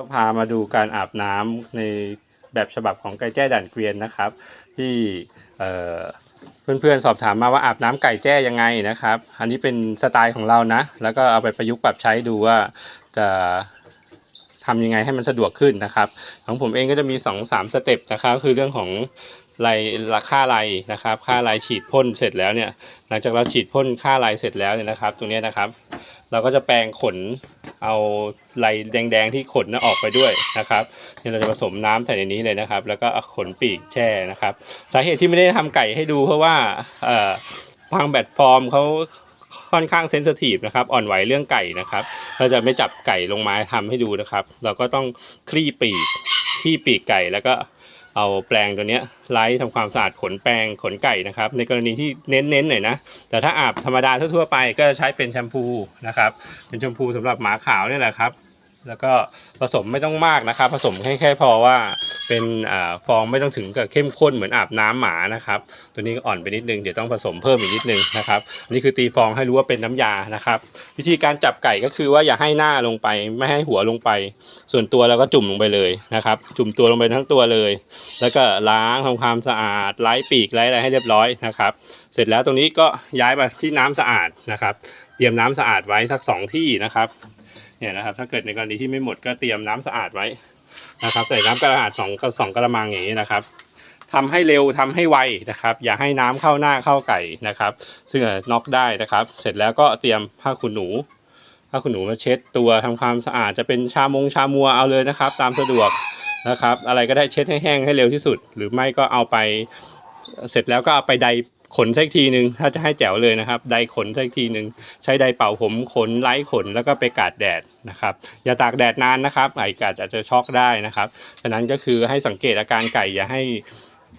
ก็พามาดูการอาบน้ำในแบบฉบับของไก่แจ้ด่านเกวียนนะครับ ที่เพื่อนๆสอบถามมาว่าอาบน้ำไก่แจ้ยังไงนะครับ อันนี้เป็นสไตล์ของเรานะ แล้วก็เอาไปประยุกต์ปรับใช้ดูว่าจะทำยังไงให้มันสะดวกขึ้นนะครับของผมเองก็จะมี2อสามสเต็ปนะครับ คือเรื่องของลายราค่าลายนะครับ ค่าลายฉีดพ่นเสร็จแล้วเนี่ย หลังจากเราฉีดพ่นค่าลายเสร็จแล้วเนี่ยนะครับ ตรงนี้นะครับ เราก็จะแปรงขน เอาลายแดงๆที่ขนน่ะออกไปด้วยนะครับเนี่ยเราจะผสมน้ำใส่ในนี้เลยนะครับ แล้วก็เอาขนปีกแช่นะครับ สาเหตุที่ไม่ได้ทำไก่ให้ดูเพราะว่าพังแบตฟอร์มเขาค่อนข้างเซนซิทีฟนะครับอ่อนไหวเรื่องไก่นะครับ เราจะไม่จับไก่ลงมาทำให้ดูนะครับ เราก็ต้องคลี่ปีกคลี่ปีกไก่แล้วก็ เอาแปรงตัวเนี้ยไล่ทำความสะอาดขนแปรงขนไก่นะครับ ในกรณีที่เน้นๆหน่อยนะ แต่ถ้าอาบธรรมดาทั่วๆไปก็จะใช้เป็นแชมพูนะครับ เป็นแชมพูสำหรับหมาขาวนี่แหละครับ แล้วก็ผสมไม่ต้องมากนะครับ ผสมแค่แค่พอว่าเป็นอฟองไม่ต้องถึงกับเข้มข้นเหมือนอาบน้ำหมานะครับ ตัวนี้อ่อนไปนิดนึงเดี๋ยวต้องผสมเพิ่มอีกนิดนึงนะครับนนี้คือตีฟองให้รู้ว่าเป็นน้ำยานะครับ วิธีการจับไก่ก็คือว่าอย่าให้หน้าลงไป ไม่ให้หัวลงไป ส่วนตัวเราก็จุ่มลงไปเลยนะครับ จุ่มตัวลงไปทั้งตัวเลย แล้วก็ล้างทำความสะอาดไล่ปีกไล่อะไรให้เรียบร้อยนะครับ เสร็จแล้วตรงนี้ก็ย้ายมาที่น้ำสะอาดนะครับ เตรียมน้ำสะอาดไว้สักสองที่นะครับ เนี่ยนะครับ ถ้าเกิดในกรณีที่ไม่หมดก็เตรียมน้ำสะอาดไว้นะครับ ใส่น้ำกระดาษสองสองกระมังอย่างนี้นะครับทำให้เร็วทำให้ไวนะครับ อย่าให้น้ำเข้าหน้าเข้าไก่นะครับ ซึ่งน็อกได้นะครับ เสร็จแล้วก็เตรียมผ้าขนหนูผ้าขนหนูมาเช็ดตัวทำความสะอาดจะเป็นชามงชามัวเอาเลยนะครับ ตามสะดวกนะครับ อะไรก็ได้เช็ดให้แห้งให้เร็วที่สุด หรือไม่ก็เอาไป เสร็จแล้วก็เอาไปได ขนสักทีหนึ่งถ้าจะให้แจ๋วเลยนะครับไดขนสักทีหนึ่งใช้ไดเป่าผมขนไล่ขนแล้วก็ไปกาดแดดนะครับ อย่าตากแดดนานนะครับไก่กัดอาจจะช็อกได้นะครับฉะนั้นก็คือให้สังเกตอาการไก่อย่าให้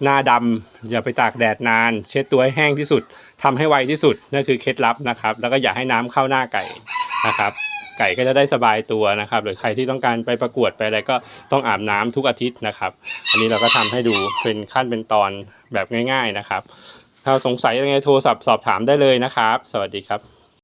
หน้าดำอย่าไปตากแดดนาน เช็ดตัวให้แห้งที่สุดทำให้ไวที่สุดนั่นคือเคล็ดลับนะครับ แล้วก็อย่าให้น้ำเข้าหน้าไก่นะครับ ไก่ก็จะได้สบายตัวนะครับ หรือใครที่ต้องการไปประกวดไปอะไรก็ต้องอาบน้ำทุกอาทิตย์นะครับ อันนี้เราก็ทำให้ดูเป็นขั้นเป็นตอนแบบง่าย ๆนะครับ ถ้าสงสัยยังไงโทรศัพท์สอบถามได้เลยนะครับ สวัสดีครับ